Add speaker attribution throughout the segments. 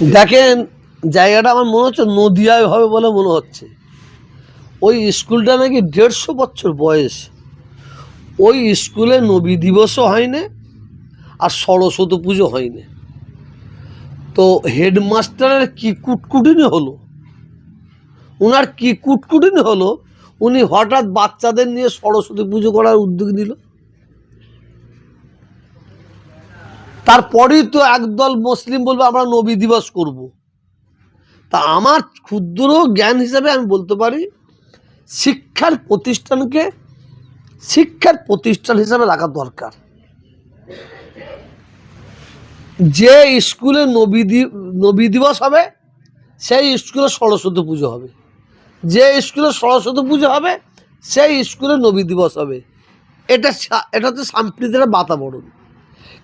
Speaker 1: দেখেন, জায়গাটা আমার মনে হচ্ছে নদিয়ায় হবে বলে মনে হচ্ছে। ওই স্কুলটা নাকি দেড়শো বছর বয়স। ওই স্কুলে নবী দিবসও হয়নি, আর সরস্বতী পুজো হয়নি। তো হেডমাস্টারের কি কুটকুটিনি হলো? ওনার কি কুটকুটিনি হলো? উনি হঠাৎ বাচ্চাদের নিয়ে সরস্বতী পুজো করার উদ্যোগ নিল? তারপরেই তো একদল মুসলিম বলবে, আমরা নবী দিবস করব। তা আমার ক্ষুদ্র জ্ঞান হিসাবে আমি বলতে পারি, শিক্ষার প্রতিষ্ঠানকে, শিক্ষার প্রতিষ্ঠান হিসাবে রাখা দরকার। যে স্কুলে নবী নবী দিবস হবে, সেই স্কুলে সরস্বতী পুজো হবে। যে স্কুলে সরস্বতী পুজো হবে, সেই স্কুলে নবী দিবস হবে। এটা এটা হচ্ছে সাম্প্রদায়িক বাতাবরণ।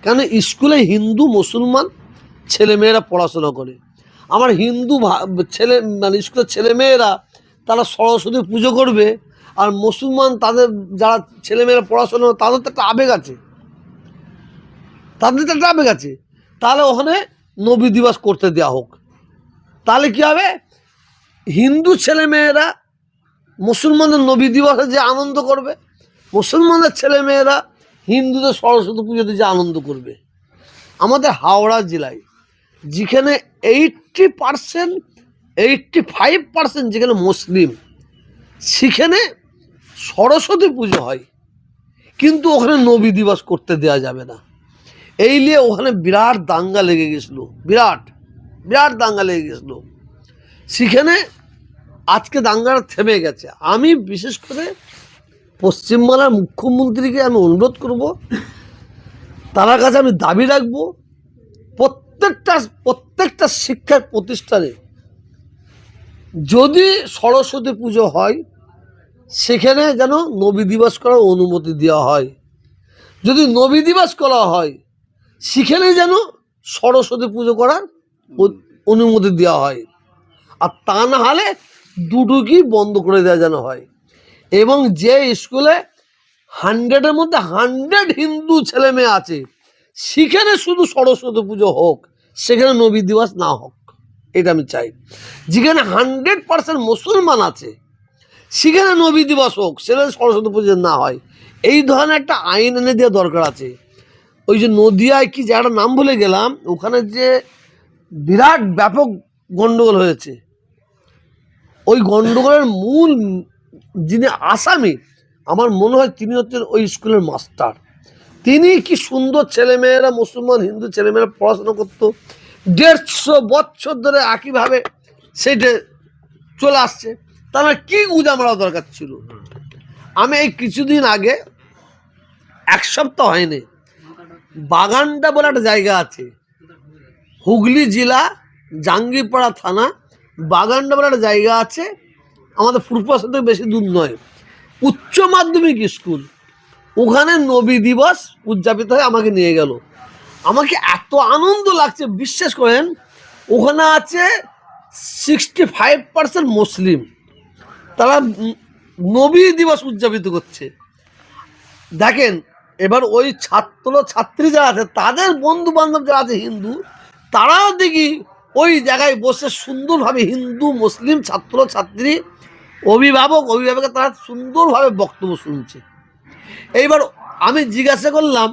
Speaker 1: কেন স্কুলে হিন্দু মুসলমান ছেলেমেয়েরা পড়াশোনা করে? আমার হিন্দু ছেলে মানে স্কুলের ছেলেমেয়েরা তারা সরস্বতী পুজো করবে আর মুসলমান তাদের যারা ছেলেমেয়েরা পড়াশোনা তাদের তো একটা আবেগ আছে। তাদের তো একটা আবেগ আছে। তাহলে ওখানে নবী দিবস করতে দেওয়া হোক। তাহলে কী হবে? হিন্দু ছেলেমেয়েরা মুসলমানদের নবী দিবসে যে আনন্দ করবে, মুসলমানদের ছেলেমেয়েরা হিন্দুদের সরস্বতী পুজোতে যে আনন্দ করবে। আমাদের হাওড়া জেলায়, যেখানে eighty percent eighty five percent যেখানে মুসলিম, সেখানে সরস্বতী পুজো হয়। কিন্তু ওখানে নবী দিবস করতে দেওয়া যাবে না। এই নিয়ে ওখানে বিরাট দাঙ্গা লেগে গেছিল, বিরাট বিরাট দাঙ্গা লেগে গেছিল। সেখানে আজকে দাঙ্গাটা থেমে গেছে। আমি বিশেষ করে পশ্চিমবাংলার মুখ্যমন্ত্রীকে আমি অনুরোধ করব, তার কাছে আমি দাবি রাখব, প্রত্যেকটা প্রত্যেকটা শিক্ষার প্রতিষ্ঠানে যদি সরস্বতী পুজো হয়, সেখানে যেন নবী দিবস করার অনুমতি দেওয়া হয়। যদি নবী দিবস করা হয়, সেখানে যেন সরস্বতী পুজো করার অনুমতি দেওয়া হয়। আর তা না হলে দুটোকি বন্ধ করে দেওয়া যেন হয়। এবং যে স্কুলে হান্ড্রেডের মধ্যে হান্ড্রেড হিন্দু ছেলে মেয়ে আছে, সেখানে শুধু সরস্বতী পুজো হোক, সেখানে নবী দিবস না হোক, এটা আমি চাই। যেখানে হান্ড্রেড পার্সেন্ট মুসলমান আছে, সেখানে নবী দিবস হোক, সেখানে সরস্বতী পুজো না হয়, এই ধরনের একটা আইন এনে দেওয়া দরকার আছে। ওই যে নদিয়ায় কি জায়গাটার নাম ভুলে গেলাম, ওখানে যে বিরাট ব্যাপক গণ্ডগোল হয়েছে। ওই গণ্ডগোলের মূল যিনি আসামি, আমার মনে হয় তিনি হচ্ছেন ওই স্কুলের মাস্টার। তিনি কি সুন্দর ছেলেমেয়েরা, মুসলমান, হিন্দু ছেলেমেয়েরা পড়াশোনা করতো, দেড়শো বছর ধরে একইভাবে সেইটা চলে আসছে, তাহলে কি মারা দরকার ছিল? আমি এই কিছুদিন আগে, এক সপ্তাহ হয়নি, বাগানটা বলে একটা জায়গা আছে, হুগলি জেলা, জাঙ্গিপাড়া থানা, বাগানটা বলে একটা জায়গা আছে আমাদের ফুরপাশা থেকে বেশি দূর নয়। উচ্চ মাধ্যমিক স্কুল। ওখানে নবী দিবস উদযাপিত হয়ে আমাকে নিয়ে গেল। আমাকে এত আনন্দ লাগছে, বিশ্বাস করেন, ওখানে আছে সিক্সটি ফাইভ পার্সেন্ট মুসলিম। তারা নবী দিবস উদযাপিত করছে। দেখেন, এবার ওই ছাত্র ছাত্রী যারা আছে, তাদের বন্ধু বান্ধব যারা আছে হিন্দু, তারাও দেখি ওই জায়গায় বসে সুন্দরভাবে হিন্দু, মুসলিম, ছাত্র, ছাত্রী, অভিভাবক, অভিভাবকের তারা সুন্দরভাবে বক্তব্য শুনছে। এইবার আমি জিজ্ঞাসা করলাম,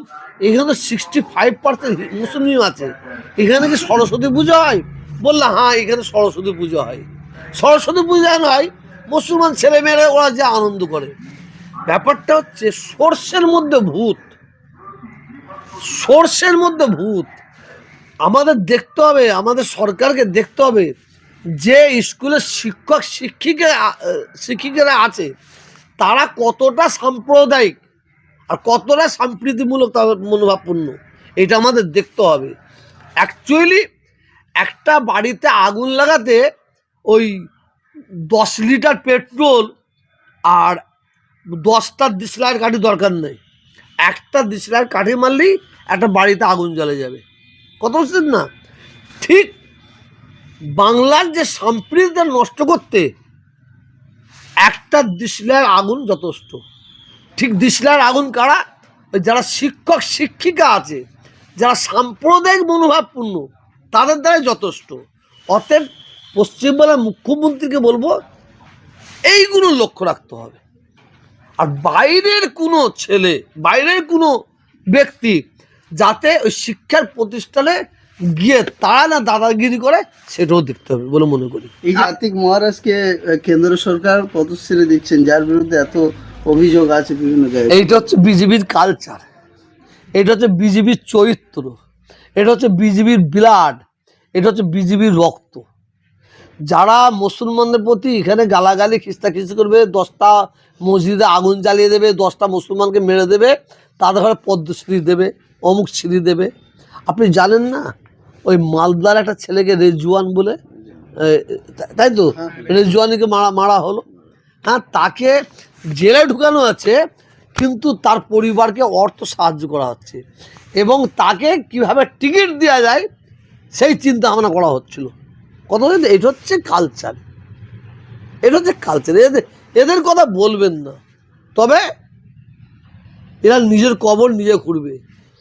Speaker 1: এখানে তো সিক্সটি ফাইভ পার্সেন্ট মুসলিম আছে, এখানে কি সরস্বতী পুজো হয়? বললাম হ্যাঁ এখানে সরস্বতী পুজো হয়। সরস্বতী পূজা নয় মুসলমান ছেলেমেয়েরা ওরা যে আনন্দ করে। ব্যাপারটা হচ্ছে, সর্ষের মধ্যে ভূত, সর্ষের মধ্যে ভূত আমাদের দেখতে হবে, আমাদের সরকারকে দেখতে হবে যে স্কুলের শিক্ষক, শিক্ষিকা শিক্ষিকারা আছে, তারা কতটা সাম্প্রদায়িক আর কতটা সাম্প্রীতিমূলক তাদের মনোভাবপূর্ণ, এটা আমাদের দেখতে হবে। অ্যাকচুয়ালি একটা বাড়িতে আগুন লাগাতে ওই দশ লিটার পেট্রোল আর দশটা ডিসলার কাঠি দরকার নেই। একটা ডিসলার কাঠি মারলেই একটা বাড়িতে আগুন জ্বলে যাবে। কত বুঝছেন না? ঠিক বাংলার যে সম্প্রীতিটা নষ্ট করতে একটা দিশলার আগুন যথেষ্ট। ঠিক দিশলার আগুন কারা? ওই যারা শিক্ষক, শিক্ষিকা আছে, যারা সাম্প্রদায়িক মনোভাবপূর্ণ, তাদের দ্বারাই যথেষ্ট। অতএব পশ্চিমবাংলার মুখ্যমন্ত্রীকে বলব, এইগুলো লক্ষ্য রাখতে হবে। আর বাইরের কোনো ছেলে, বাইরের কোনো ব্যক্তি যাতে ওই শিক্ষার প্রতিষ্ঠানে গিয়ে তারা না দাদাগিরি করে সেটাও দেখতে হবে বলে মনে করি।
Speaker 2: এই আর্থিক মহারাজকে কেন্দ্র সরকার পদশ্রী দিচ্ছেন যার বিরুদ্ধে এত অভিযোগ আছে বিভিন্ন জায়গায়।
Speaker 1: এইটা হচ্ছে বিজেপির কালচার এটা হচ্ছে বিজেপির চরিত্র। এটা হচ্ছে বিজেপির ব্লাড এটা হচ্ছে বিজেপির রক্ত। যারা মুসলমানদের প্রতি এখানে গালাগালি খিস্তাখিস্তি করবে দশটা মসজিদে আগুন জ্বালিয়ে দেবে দশটা মুসলমানকে মেরে দেবে তাদের ঘরে পদ্মশ্রী দেবে। অমুক শ্রী দেবে। আপনি জানেন না ওই মালদার একটা ছেলেকে রেজুয়ান বলে তাই তো? রেজুয়ানিকে মারা মারা হলো। হ্যাঁ তাকে জেলে ঢুকানো আছে কিন্তু তার পরিবারকে অর্থ সাহায্য করা হচ্ছে এবং তাকে কীভাবে টিকিট দেওয়া যায় সেই চিন্তা ভাবনা করা হচ্ছিল। কত এটা হচ্ছে কালচার এটা হচ্ছে কালচার এদের এদের কথা বলবেন না। তবে এরা নিজের কবর নিজে খুঁড়বে।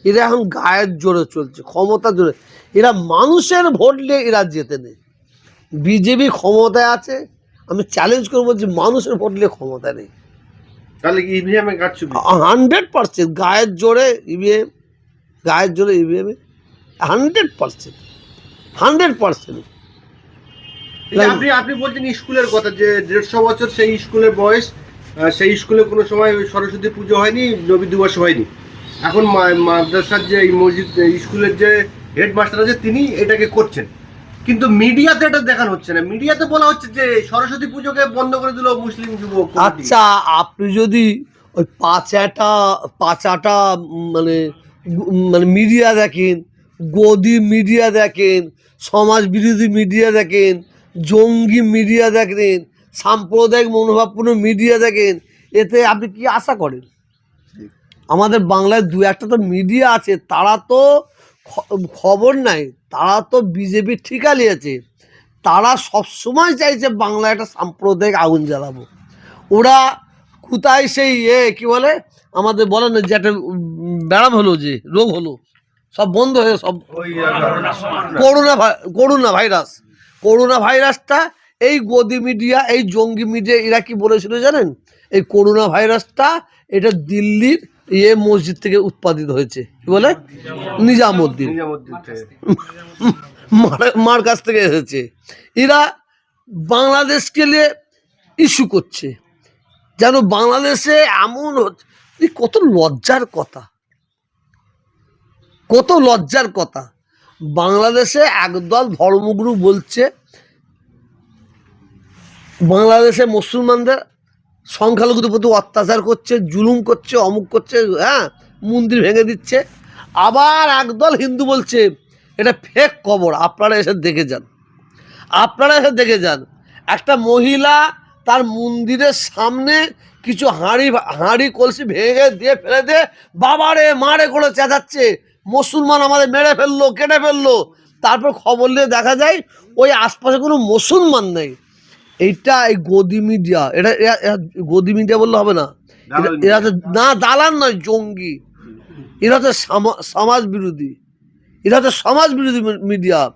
Speaker 1: এরা এখন গায়ের জোরে চলছে ক্ষমতা জোরে। এরা মানুষের ভোট নিয়ে এরা যেতে নেই। বিজেপি ক্ষমতায় আছে আমি চ্যালেঞ্জ করব যে মানুষের ভোট নিয়ে ক্ষমতা নেই।
Speaker 3: তাহলে কি ইভিএমে কাটছবি
Speaker 1: হান্ড্রেড পার্সেন্ট গায়ের জোরে ইভিএম গায়ের জোরে EVM hundred percent hundred percent.
Speaker 3: আপনি আপনি বলছেন স্কুলের কথা যে দেড়শো বছর সেই স্কুলের বয়স সেই স্কুলে কোনো সময় সরস্বতী পুজো হয়নি নবী দিবস হয়নি এখন মাদ্রাসার যে এই মসজিদ স্কুলের যে হেডমাস্টার আছে, তিনি এটাকে করছেন। কিন্তু মিডিয়াতে এটা দেখানো হচ্ছে না। মিডিয়াতে বলা হচ্ছে যে সরস্বতী পুজোকে বন্ধ করে দিল মুসলিম যুবক
Speaker 1: আচ্ছা আপনি যদি ওই পাঁচাটা পাঁচাটা মানে মানে মিডিয়া দেখেন, গদি মিডিয়া দেখেন, সমাজ বিরোধী মিডিয়া দেখেন, জঙ্গি মিডিয়া দেখেন, সাম্প্রদায়িক মনোভাবপূর্ণ মিডিয়া দেখেন, এতে আপনি কি আশা করেন? আমাদের বাংলায় দু একটা তো মিডিয়া আছে, তারা তো খবর নাই, তারা তো বিজেপি ঠিকা নিয়েছে তারা সবসময় চাইছে বাংলায় একটা সাম্প্রদায়িক আগুন জ্বালাবো। ওরা কোথায় সেই এ, কি বলে? আমাদের বলে না যে একটা ব্যায়াম হলো যে, রোগ হলো, সব বন্ধ হয়ে সব করোনা করোনা ভাইরাস। করোনা ভাইরাসটা, এই গদি মিডিয়া এই জঙ্গি মিডিয়া এরা কি বলেছিল জানেন? এই করোনা ভাইরাসটা, এটা দিল্লির ইয়ে মসজিদ থেকে উৎপাদিত হয়েছে। কি বলে? নিজামুদ্দিন। মার- কাছ থেকে এসেছে। এরা বাংলাদেশকে নিয়ে ইস্যু করছে। যেন বাংলাদেশে এমন হচ্ছে। কত লজ্জার কথা। কত লজ্জার কথা। বাংলাদেশে একদল ধর্মগুরু বলছে, বাংলাদেশে মুসলমানদের সংখ্যালঘুদের প্রতি অত্যাচার করছে, জুলুম করছে, অমুক করছে হ্যাঁ মন্দির ভেঙে দিচ্ছে। আবার একদল হিন্দু বলছে, এটা ফেক কবর আপনারা এসে দেখে যান। আপনারা এসে দেখে যান, একটা মহিলা তার মন্দিরের সামনে কিছু হাঁড়ি হাঁড়ি, কলসি ভেঙে দিয়ে ফেলে দিয়ে বাবারে, মারে করে চেঁচাচ্ছে। মুসলমান আমাদের মেরে ফেলল, কেটে ফেলল। তারপর খবর নিয়ে দেখা যায়, ওই আশপাশে কোনো মুসলমান নেই। এইটা এই গদি মিডিয়া এটা গদি মিডিয়া বললে হবে না। এরা- তো না দালান নয় জঙ্গি। এরা হচ্ছে সামা- সমাজ বিরোধী। এরা হচ্ছে সমাজ বিরোধী মিডিয়া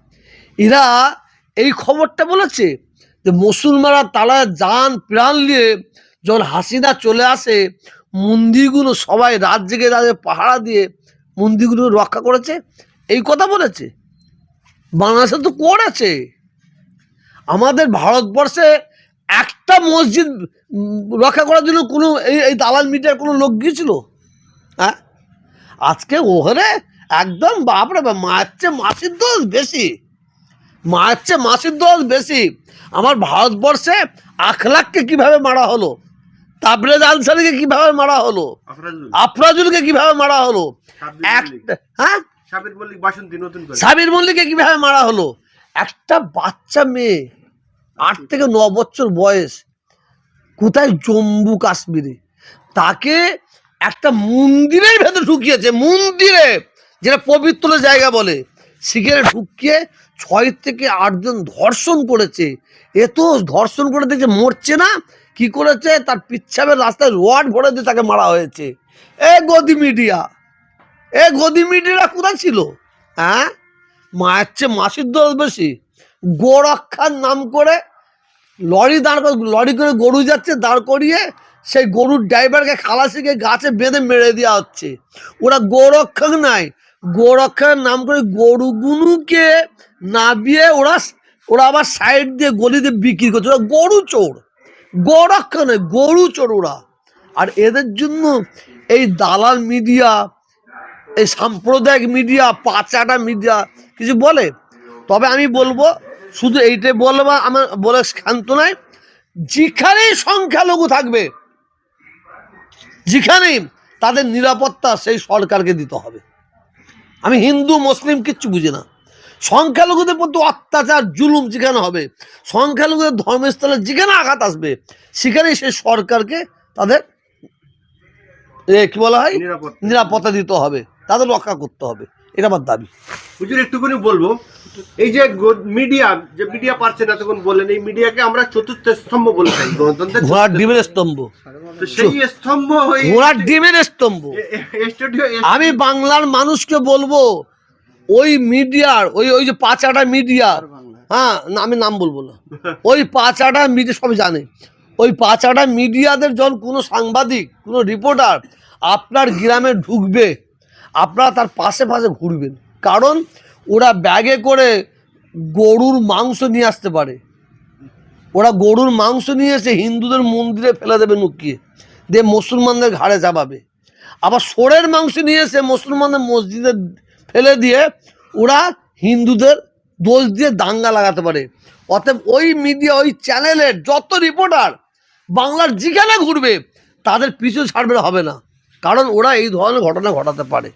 Speaker 1: এরা এই খবরটা বলেছে যে মুসলমানরা তারা যান প্রাণ নিয়ে যখন হাসিনা চলে আসে মন্দিরগুলো সবাই রাত জেগে রাতে পাহারা দিয়ে মন্দিরগুলো রক্ষা করেছে। এই কথা বলেছে। বাংলাদেশে তো করেছে আমাদের ভারতবর্ষে একটা মসজিদ রক্ষা করার জন্য কোনো এই এই দালাল মিডিয়ার কোনো লোক গিয়েছিল? হ্যাঁ? আজকে ওখানে একদম বাপরে বাপ মায়ের চেয়ে মাসির দোষ বেশি। চেয়ে মাসির দোষ বেশি। আমার ভারতবর্ষে আখলাককে কীভাবে মারা হলো? তাবরেজ আনসারিকে কীভাবে মারা হলো? আফরাজুলকে কীভাবে মারা হলো? হ্যাঁ?
Speaker 3: সাবির মল্লিক বাসন্তী নতুন
Speaker 1: সাবির মল্লিককে কীভাবে মারা হলো? একটা বাচ্চা মেয়ে আট থেকে ন বছর বয়স। কোথায় জম্মু কাশ্মীরে? তাকে একটা মন্দিরের ভেতরে ঢুকিয়েছে মন্দিরে যেটা পবিত্র জায়গা বলে। সেখানে ঢুকিয়ে ছয় থেকে আটজন ধর্ষণ করেছে। এ তো ধর্ষণ করে দেখছে মরছে না। কি করেছে? তার পিচ্ছাবের রাস্তায় রড ভরে দিয়ে তাকে মারা হয়েছে। এ গদি মিডিয়া। এ গদি মিডিয়ারা কোথায় ছিল? হ্যাঁ? মায়ের চেয়ে মাসির দোষ বেশি। গোরক্ষার নাম করে লরি দাঁড় লরি করে গরু যাচ্ছে, দাঁড় করিয়ে সেই গরুর ড্রাইভারকে, খালাসিকে গাছে বেঁধে মেরে দেওয়া হচ্ছে। ওরা গোরক্ষক নাই। গোরক্ষার নাম করে গরুগুলোকে নাবিয়ে ওরা ওরা আবার সাইড দিয়ে গলিতে বিক্রি করছে। ওরা গরু চোর। গোরক্ষা নয়, গরু চোর ওরা। আর এদের জন্য এই দালাল মিডিয়া, এই সাম্প্রদায়িক মিডিয়া, পাচাটা মিডিয়া, কিছু বলে? তবে আমি বলব শুধু এইটাই বলব আমার বলে ক্ষান্ত নয় যেখানেই সংখ্যালঘু থাকবে যেখানেই তাদের নিরাপত্তা সেই সরকারকে দিতে হবে। আমি হিন্দু মুসলিম কিচ্ছু বুঝি না। সংখ্যালঘুদের প্রতি অত্যাচার জুলুম যেখানে হবে সংখ্যালঘুদের ধর্মস্থলে যেখানে আঘাত আসবে সেখানেই সেই সরকারকে তাদের কি বলা হয়?
Speaker 3: নিরাপত্তা।
Speaker 1: নিরাপত্তা দিতে হবে তাদের রক্ষা করতে হবে। এটা আমার দাবি।
Speaker 3: হুজুর একটুখানি বলব এই যে মিডিয়া যে মিডিয়া পারছে না তখন বললেন এই মিডিয়াকে আমরা চতুর্থ স্তম্ভ বলে থাকি গণতন্ত্রের
Speaker 1: ঘোড়ার ডিমের স্তম্ভ।
Speaker 3: তো সেই স্তম্ভ হয়ে
Speaker 1: ঘোড়ার ডিমের স্তম্ভ।
Speaker 3: স্টুডিও
Speaker 1: আমি বাংলার মানুষকে বলব ওই মিডিয়ার ওই ওই যে পাঁচাটা মিডিয়া হ্যাঁ আমি নাম বলব না। ওই পাঁচাটা মিডিয়া সব জানে। ওই পাঁচাটা মিডিয়াদের যখন কোনো সাংবাদিক কোনো রিপোর্টার আপনার গ্রামে ঢুকবে আপনারা তার পাশে পাশে ঘুরবেন। কারণ ওরা ব্যাগে করে গরুর মাংস নিয়ে আসতে পারে। ওরা গরুর মাংস নিয়ে এসে হিন্দুদের মন্দিরে ফেলে দেবে নুকিয়ে দিয়ে মুসলমানদের ঘাড়ে চাপাবে। আবার সোরের মাংস নিয়ে এসে মুসলমানদের মসজিদে ফেলে দিয়ে ওরা হিন্দুদের দোষ দিয়ে দাঙ্গা লাগাতে পারে। অতএব ওই মিডিয়া, ওই চ্যানেলের যত রিপোর্টার বাংলার যেখানে ঘুরবে, তাদের পিছু ছাড়বে হবে না। কারণ ওরা এই ধরনের ঘটনা ঘটাতে পারে।